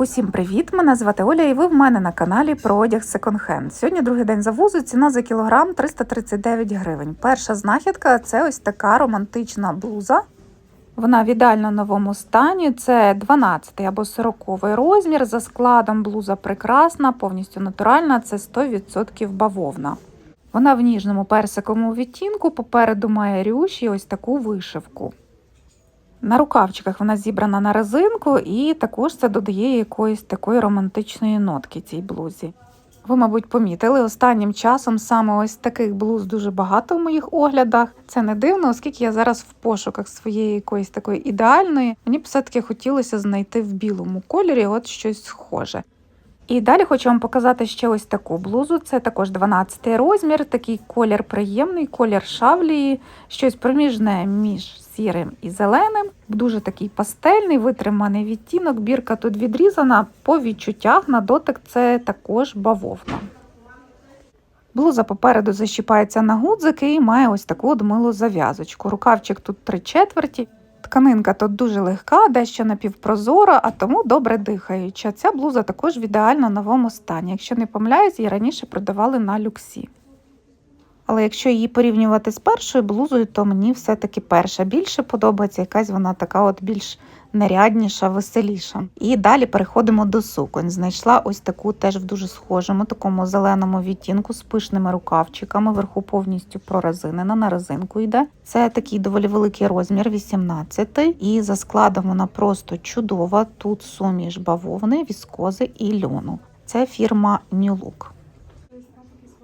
Усім привіт! Мене звати Оля, і ви в мене на каналі про одяг секонд-хенд. Сьогодні другий день завозу. Ціна за кілограм 339 гривень. Перша знахідка це ось така романтична блуза. Вона в ідеально новому стані. Це 12 або 40 розмір. За складом блуза прекрасна, повністю натуральна. Це 100% бавовна. Вона в ніжному персиковому відтінку. Попереду має рюш і ось таку вишивку. На рукавчиках вона зібрана на резинку, і також це додає якоїсь такої романтичної нотки цій блузі. Ви, мабуть, помітили, останнім часом саме ось таких блуз дуже багато в моїх оглядах. Це не дивно, оскільки я зараз в пошуках своєї якоїсь такої ідеальної. Мені б все-таки хотілося знайти в білому кольорі от щось схоже. І далі хочу вам показати ще ось таку блузу. Це також 12 розмір, такий колір приємний, колір шавлії, щось проміжне між сірим і зеленим. Дуже такий пастельний, витриманий відтінок. Бірка тут відрізана. По відчуттях на дотик це також бавовна. Блуза попереду защіпається на гудзики і має ось таку от милу зав'язочку. Рукавчик тут три четверті. Тканинка тут дуже легка, дещо напівпрозора, а тому добре дихаюча. Ця блуза також в ідеально новому стані. Якщо не помиляюсь, її раніше продавали на люксі. Але якщо її порівнювати з першою блузою, то мені все-таки перша більше подобається, якась вона така от більш нарядніша, веселіша. І далі переходимо до суконь. Знайшла ось таку теж в дуже схожому, такому зеленому відтінку з пишними рукавчиками, вверху повністю прорезинена, на резинку йде. Це такий доволі великий розмір, 18 і за складом вона просто чудова. Тут суміш бавовни, віскози і льону. Це фірма New Look.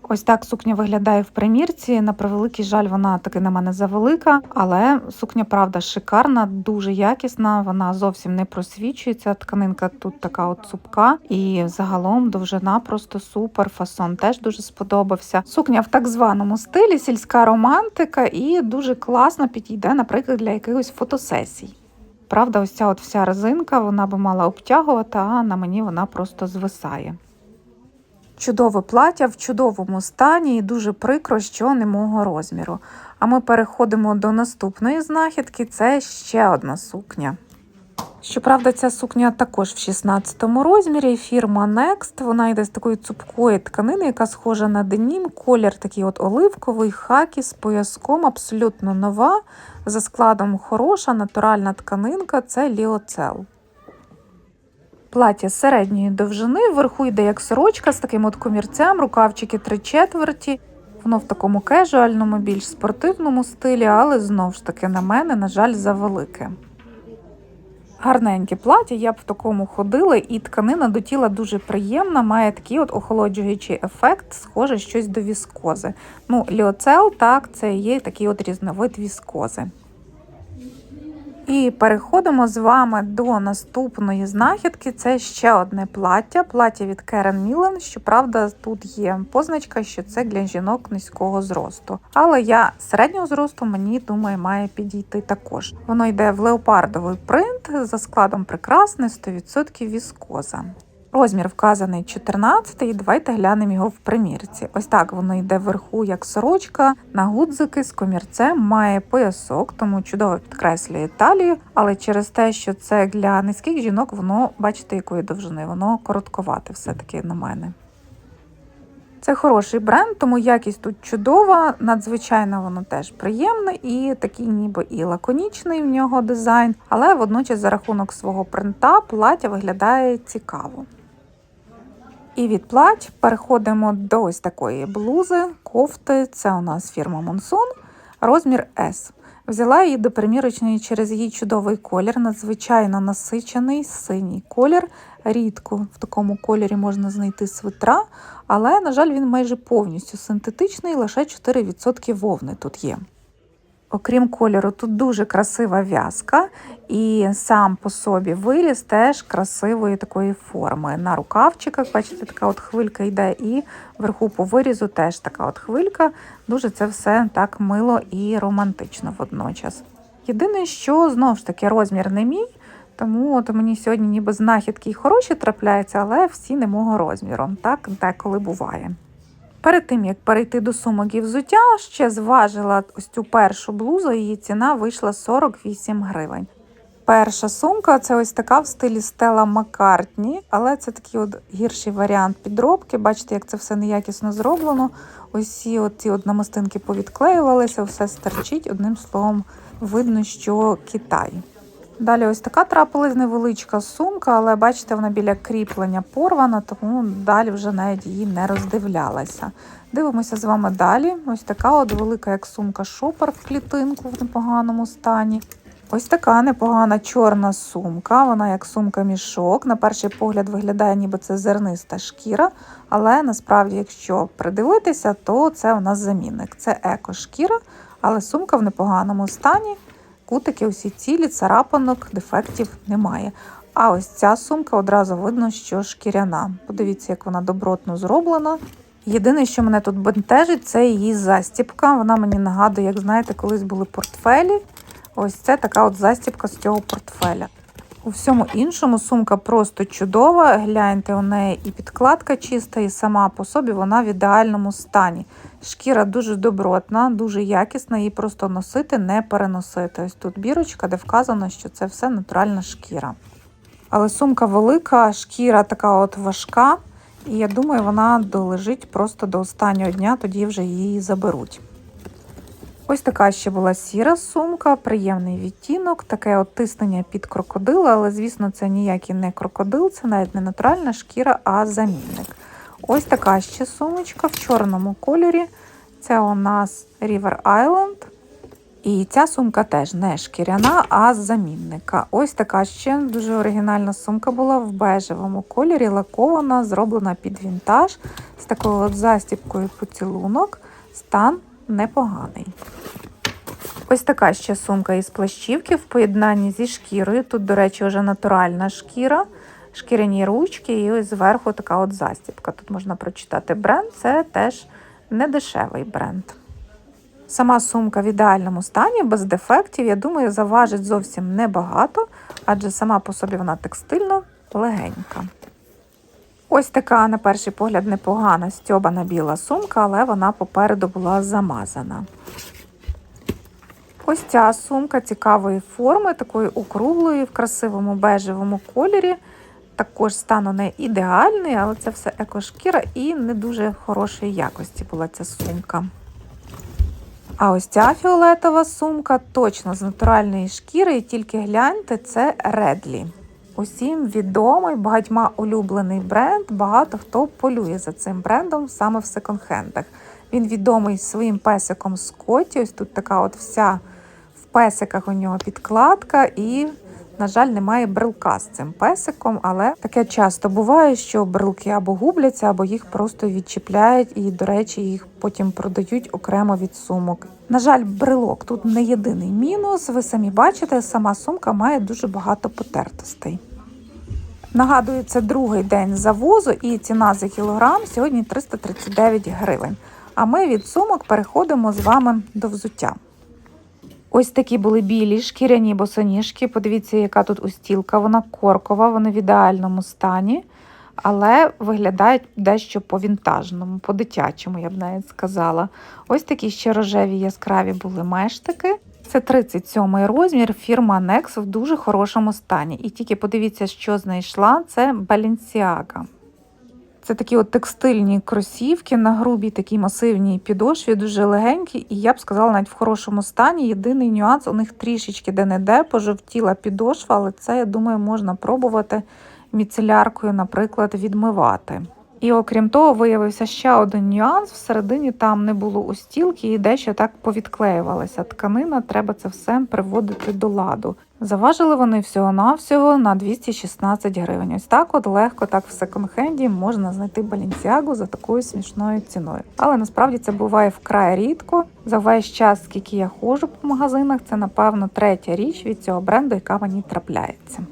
Ось так сукня виглядає в примірці. На превеликий жаль, вона таки на мене завелика, але сукня, правда, шикарна, дуже якісна. Вона зовсім не просвічується. Тканинка тут така от цупка, і загалом довжина просто супер. Фасон теж дуже сподобався. Сукня в так званому стилі, сільська романтика, і дуже класно підійде, наприклад, для якихось фотосесій. Правда, ось ця от вся резинка вона би мала обтягувати, а на мені вона просто звисає. Чудове плаття в чудовому стані і дуже прикро, що не мого розміру. А ми переходимо до наступної знахідки це ще одна сукня. Щоправда, ця сукня також в 16 розмірі. Фірма Next. Вона йде з такої цупкої тканини, яка схожа на денім. Колір такий от оливковий, хакі з пояском, абсолютно нова. За складом хороша, натуральна тканинка це ліоцел. Плаття середньої довжини, вверху йде як сорочка з таким от комірцем, рукавчики три четверті. Воно в такому кежуальному, більш спортивному стилі, але знову ж таки на мене, на жаль, завелике. Гарненьке плаття, я б в такому ходила, і тканина до тіла дуже приємна, має такий от охолоджуючий ефект, схоже щось до віскози. Ну, ліоцел, так, це є такий от різновид віскози. І переходимо з вами до наступної знахідки. Це ще одне плаття. Плаття від Karen Millen. Щоправда, тут є позначка, що це для жінок низького зросту. Але я середнього зросту, мені думаю, має підійти також. Воно йде в леопардовий принт за складом прекрасне, 100% віскоза. Розмір вказаний 14 і давайте глянемо його в примірці. Ось так воно йде вверху, як сорочка, на гудзики з комірцем, має поясок, тому чудово підкреслює талію, але через те, що це для низьких жінок, воно, бачите, якої довжини, воно коротковате все-таки на мене. Це хороший бренд, тому якість тут чудова, надзвичайно воно теж приємне і такий ніби і лаконічний в нього дизайн, але водночас за рахунок свого принта плаття виглядає цікаво. І від плать переходимо до ось такої блузи, кофти. Це у нас фірма Monsoon, розмір S. Взяла її до примірочної через її чудовий колір, надзвичайно насичений синій колір. Рідко в такому кольорі можна знайти свитра, але, на жаль, він майже повністю синтетичний, лише 4% вовни тут є. Окрім кольору, тут дуже красива в'язка, і сам по собі виріз теж красивої такої форми. На рукавчиках, бачите, така от хвилька йде, і вверху по вирізу теж така от хвилька. Дуже це все так мило і романтично водночас. Єдине, що знову ж таки розмір не мій, тому от мені сьогодні ніби знахідки й хороші трапляються, але всі не мого розміру. Так деколи буває. Перед тим, як перейти до сумок і взуття, ще зважила ось цю першу блузу, її ціна вийшла 48 гривень. Перша сумка це ось така в стилі Стела Маккартні, але це такий от гірший варіант підробки. Бачите, як це все неякісно зроблено. Усі ці намистинки повідклеювалися, все стерчить. Одним словом, видно, що Китай. Далі ось така трапилась невеличка сумка, але бачите, вона біля кріплення порвана, тому далі вже навіть її не роздивлялася. Дивимося з вами далі. Ось така от велика, як сумка шопер в клітинку в непоганому стані. Ось така непогана чорна сумка. Вона як сумка-мішок. На перший погляд виглядає, ніби це зерниста шкіра, але насправді, якщо придивитися, то це у нас замінник. Це еко-шкіра, але сумка в непоганому стані. Кутики усі цілі, царапанок, дефектів немає. А ось ця сумка одразу видно, що шкіряна. Подивіться, як вона добротно зроблена. Єдине, що мене тут бентежить, це її застіпка. Вона мені нагадує, як знаєте, колись були портфелі. Ось це така от застіпка з цього портфеля. У всьому іншому сумка просто чудова. Гляньте, у неї і підкладка чиста, і сама по собі вона в ідеальному стані. Шкіра дуже добротна, дуже якісна, її просто носити, не переносити. Ось тут бірочка, де вказано, що це все натуральна шкіра. Але сумка велика, шкіра така от важка, і я думаю, вона долежить просто до останнього дня, тоді вже її заберуть. Ось така ще була сіра сумка, приємний відтінок, таке от тиснення під крокодила, але, звісно, це ніякий не крокодил, це навіть не натуральна шкіра, а замінник. Ось така ще сумочка в чорному кольорі. Це у нас River Island. І ця сумка теж не шкіряна, а з замінника. Ось така ще дуже оригінальна сумка була в бежевому кольорі, лакована, зроблена під вінтаж з такою от застіпкою поцілунок. Стан непоганий. Ось така ще сумка із плащівки в поєднанні зі шкірою. Тут, до речі, вже натуральна шкіра, шкіряні ручки, і ось зверху така от застіпка. Тут можна прочитати бренд, це теж недешевий бренд. Сама сумка в ідеальному стані, без дефектів, я думаю, заважить зовсім небагато, адже сама по собі вона текстильно легенька. Ось така, на перший погляд, непогана стьобана біла сумка, але вона попереду була замазана. Ось ця сумка цікавої форми, такої округлої, в красивому бежевому кольорі. Також стан у неї ідеальний, але це все екошкіра і не дуже хорошої якості була ця сумка. А ось ця фіолетова сумка точно з натуральної шкіри, і тільки гляньте, це Редлі. Усім відомий, багатьма улюблений бренд. Багато хто полює за цим брендом саме в секонд-хендах. Він відомий своїм песиком Скотті. Ось тут така от вся в песиках у нього підкладка, і, на жаль, немає брелка з цим песиком, але таке часто буває, що брелки або губляться, або їх просто відчіпляють, і, до речі, їх потім продають окремо від сумок. На жаль, брелок тут не єдиний мінус. Ви самі бачите, сама сумка має дуже багато потертостей. Нагадую, це другий день завозу і ціна за кілограм сьогодні 339 гривень. А ми від сумок переходимо з вами до взуття. Ось такі були білі шкіряні босоніжки. Подивіться, яка тут устілка. Вона коркова, вони в ідеальному стані, але виглядають дещо по-вінтажному, по-дитячому, я б навіть сказала. Ось такі ще рожеві яскраві були мештики. Це 37 розмір, фірма Nex в дуже хорошому стані. І тільки подивіться, що знайшла, це Balenciaga. Це такі от текстильні кросівки на грубій такій масивній підошві, дуже легенькі, і я б сказала, навіть в хорошому стані. Єдиний нюанс у них трішечки де-не-де пожовтіла підошва, але це, я думаю, можна пробувати міцеляркою, наприклад, відмивати. І окрім того, виявився ще один нюанс. Всередині там не було устілки і дещо так повідклеювалася тканина. Треба це все приводити до ладу. Заважили вони всього-навсього на 216 гривень. Ось так от легко, так в секонд-хенді можна знайти балінсіагу за такою смішною ціною. Але насправді це буває вкрай рідко. За весь час, скільки я ходжу по магазинах, це напевно третя річ від цього бренду, яка мені трапляється.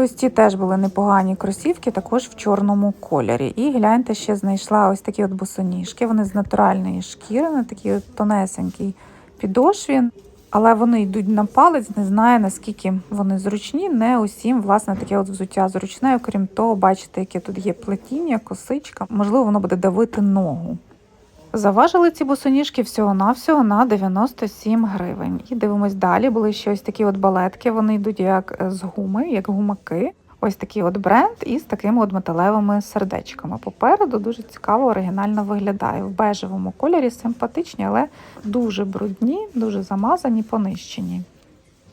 Ось ці теж були непогані кросівки, також в чорному кольорі. І гляньте, ще знайшла ось такі от босоніжки. Вони з натуральної шкіри, на такій от тонесенькій підошві. Але вони йдуть на палець, не знаю наскільки вони зручні. Не усім, власне, таке от взуття зручне. Окрім того, бачите, яке тут є плетіння, косичка. Можливо, воно буде давити ногу. Заважили ці босоніжки всього-навсього на 97 гривень. І дивимось далі. Були ще ось такі от балетки. Вони йдуть як з гуми, як гумаки. Ось такий от бренд із такими от металевими сердечками. Попереду дуже цікаво, оригінально виглядає. В бежевому кольорі симпатичні, але дуже брудні, дуже замазані, понищені.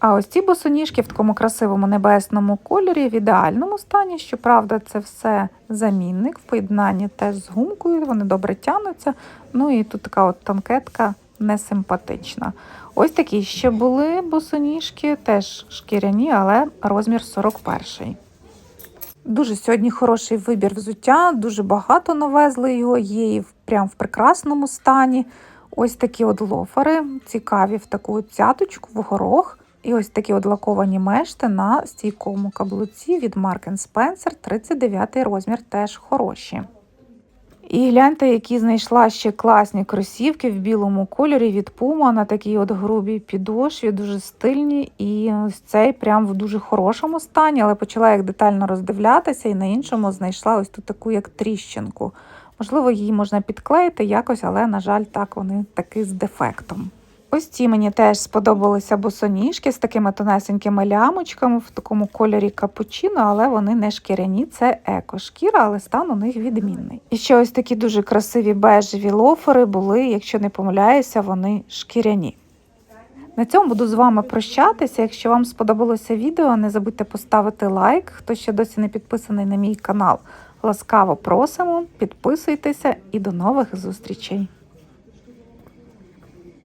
А ось ці босоніжки в такому красивому небесному кольорі в ідеальному стані. Щоправда, це все замінник в поєднанні теж з гумкою, вони добре тянуться. Ну і тут така от танкетка несимпатична. Ось такі ще були босоніжки, теж шкіряні, але розмір 41. Дуже сьогодні хороший вибір взуття, дуже багато навезли його, є і прям в прекрасному стані. Ось такі от лофери, цікаві в таку цяточку, в горох. І ось такі от лаковані мешти на стійкому каблуці від Mark Spencer, 39 розмір, теж хороші. І гляньте, які знайшла ще класні кросівки в білому кольорі від Puma на такій от грубій підошві, дуже стильні. І ось цей прям в дуже хорошому стані, але почала їх детально роздивлятися, і на іншому знайшла ось тут таку як тріщинку. Можливо, її можна підклеїти якось, але, на жаль, так вони таки з дефектом. Ось ці мені теж сподобалися босоніжки з такими тонесенькими лямочками в такому кольорі капучино, але вони не шкіряні, це еко-шкіра, але стан у них відмінний. І ще ось такі дуже красиві бежеві лофери були, якщо не помиляюся, вони шкіряні. На цьому буду з вами прощатися. Якщо вам сподобалося відео, не забудьте поставити лайк. Хто ще досі не підписаний на мій канал, ласкаво просимо, підписуйтеся і до нових зустрічей!